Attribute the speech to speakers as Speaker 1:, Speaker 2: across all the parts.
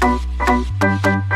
Speaker 1: Thank you.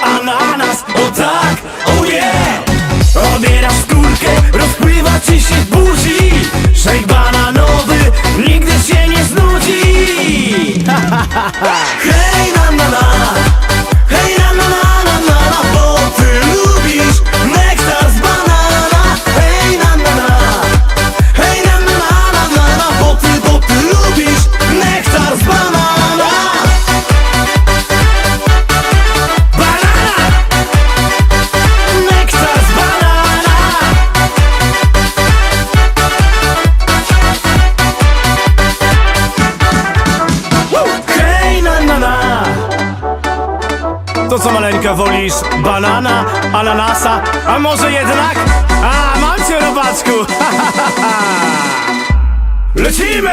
Speaker 1: ananas O tak, oh yeah Obierasz skórkę, rozpływa ci się buzi Szejk bananowy, nigdy się nie znudzi. to co maleńka wolisz? Banana, ananasa, a może jednak? A, mam cię robaczku! Lecimy!